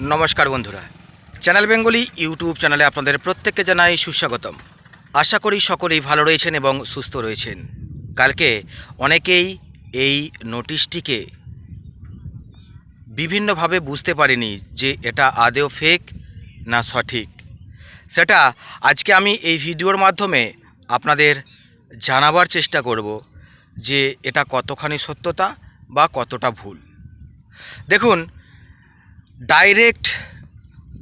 নমস্কার বন্ধুরা। Channel Bengali YouTube চ্যানেলে আপনাদের প্রত্যেককে জানাই সুস্বাগতম। আশা করি সকলেই ভালো রয়েছেন এবং সুস্থ রয়েছেন। কালকে অনেকেই এই নোটিশটিকে বিভিন্নভাবে বুঝতে পারেনি যে এটা আদেও ফেক না সঠিক। সেটা আজকে আমি এই ভিডিওর মাধ্যমে আপনাদের জানাবার চেষ্টা করব যে এটা কতখানি সত্যতা বা কতটা ভুল। দেখুন ডাইরেক্ট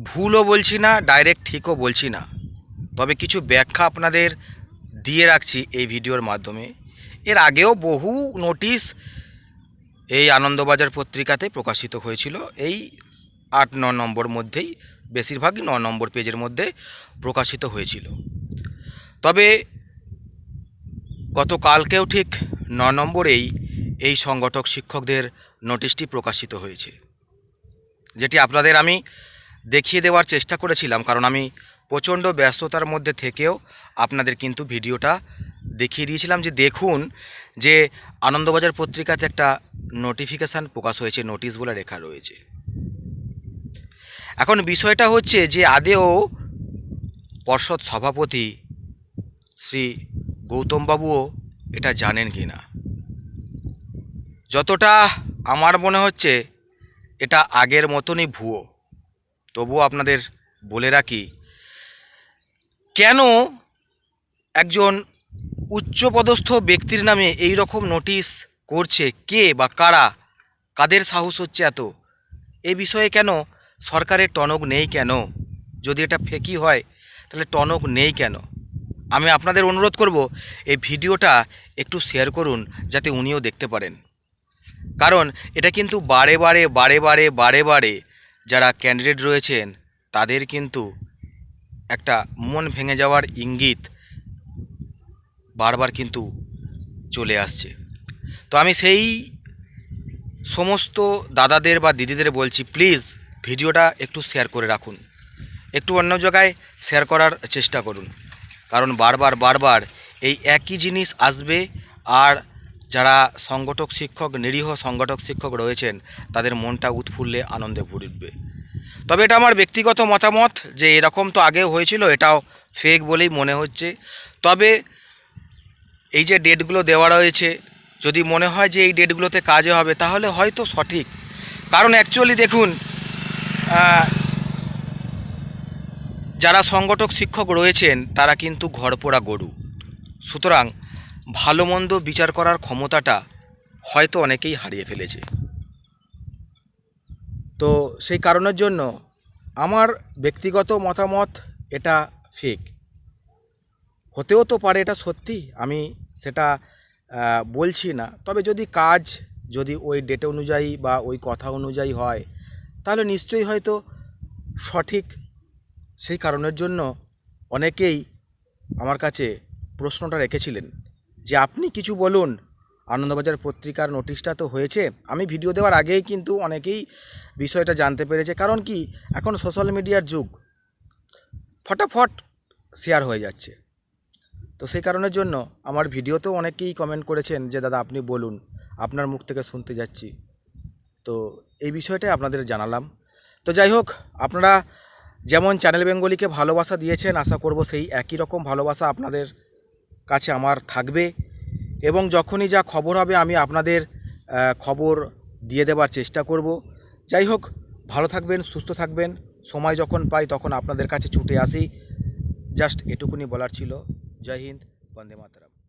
ভুলও বলছি না ডাইরেক্ট ঠিকও বলছি না। তবে কিছু ব্যাখ্যা আপনাদের দিয়ে রাখছি এই ভিডিওর মাধ্যমে। এর আগেও বহু নোটিশ এই আনন্দবাজার পত্রিকাতে প্রকাশিত হয়েছিল। এই আট, ন নম্বর মধ্যেই, বেশিরভাগই ন নম্বর পেজের মধ্যে প্রকাশিত হয়েছিল। তবে গতকালকেও ঠিক ন নম্বরেই এই সংগঠক শিক্ষকদের নোটিশটি প্রকাশিত হয়েছে। যেটি আপনাদের আমি দেখিয়ে দেওয়ার চেষ্টা করেছিলাম, কারণ আমি প্রচণ্ড ব্যস্ততার মধ্যে থেকেও আপনাদের কিন্তু ভিডিওটা দেখিয়ে দিয়েছিলাম যে দেখুন যে আনন্দবাজার পত্রিকাতে একটা নোটিফিকেশান প্রকাশ হয়েছে নোটিশ বলে লেখা রয়েছে। এখন বিষয়টা হচ্ছে যে আদেও পর্ষদ সভাপতি শ্রী গৌতমবাবুও এটা জানেন কি না যতটা আমার মনে হচ্ছে এটা আগের মতনই ভুয়ো। তবুও আপনাদের বলে রাখি, কেন একজন উচ্চপদস্থ ব্যক্তির নামে এই রকম নোটিশ করছে, কে বা কারা, কাদের সাহস হচ্ছে এত? এ বিষয়ে কেন সরকারের টনক নেই কেন? যদি এটা ফেকি হয়, তাহলে টনক নেই কেন? আমি আপনাদের অনুরোধ করব, এই ভিডিওটা একটু শেয়ার করুন, যাতে উনিও দেখতে পারেন। কারণ এটা কিন্তু বারে বারে বারে বারে বারে বারে যারা ক্যান্ডিডেট রয়েছেন, তাদের কিন্তু একটা মন ভেঙে যাওয়ার ইঙ্গিত বারবার কিন্তু চলে আসছে। তো আমি সেই সমস্ত দাদাদের বা দিদিদের বলছি প্লিজ ভিডিওটা একটু শেয়ার করে রাখুন। একটু অন্য জায়গায় শেয়ার করার চেষ্টা করুন। কারণ বারবার বারবার এই একই জিনিস আসবে আর যারা সংগঠক শিক্ষক, নিরীহ সংগঠক শিক্ষক রয়েছেন, তাদের মনটা উৎফুল্লে, আনন্দে ভরে উঠবে। তবে এটা আমার ব্যক্তিগত মতামত যে এরকম তো আগেও হয়েছিল, এটাও ফেক বলেই মনে হচ্ছে। তবে এই যে ডেটগুলো দেওয়া রয়েছে, যদি মনে হয় যে এই ডেটগুলোতে কাজে হবে, তাহলে হয়তো সঠিক। কারণ অ্যাকচুয়ালি দেখুন যারা সংগঠক শিক্ষক রয়েছেন, তারা কিন্তু ঘরপোড়া গরু। সুতরাং ভালো মন্দ বিচার করার ক্ষমতাটা হয়তো অনেকেই হারিয়ে ফেলেছে। তো সেই কারণের জন্য আমার ব্যক্তিগত মতামত এটা ফেক হতেও তো পারে এটা সত্যি, আমি সেটা বলছি না। তবে যদি কাজ যদি ওই ডেট অনুযায়ী বা ওই কথা অনুযায়ী হয়, তাহলে নিশ্চয়ই হয়তো সঠিক। সেই কারণের জন্য অনেকেই আমার কাছে প্রশ্নটা রেখেছিলেন। যে আপনি কিছু বলুন। আনন্দবাজার পত্রিকার নোটিশটা তো হয়েছে। আমি ভিডিও দেওয়ার আগেই কিন্তু অনেকেই বিষয়টা জানতে পেরেছে। কারণ কি? এখন সোশ্যাল মিডিয়ার যুগ। ফটাফট শেয়ার হয়ে যাচ্ছে। তো সেই কারণের জন্য আমার ভিডিওতেও অনেকেই কমেন্ট করেছেন যে, দাদা, আপনি বলুন। আপনার মুখ থেকে শুনতে যাচ্ছি। তো এই বিষয়টাই আপনাদের জানালাম। তো যাই হোক, আপনারা যেমন চ্যানেল বেঙ্গলিকে ভালোবাসা দিয়েছেন, আশা করব সেই একই রকম ভালোবাসা আপনাদের কাছে আমার থাকবে এবং যখনই যা খবর হবে আমি আপনাদের খবর দিয়ে দেবার চেষ্টা করব। যাই হোক, ভালো থাকবেন, সুস্থ থাকবেন। সময় যখন পাই তখন আপনাদের কাছে ছুটে আসি। জাস্ট এটুকুনি বলার ছিল। জয় হিন্দ, বন্দে মাতরম।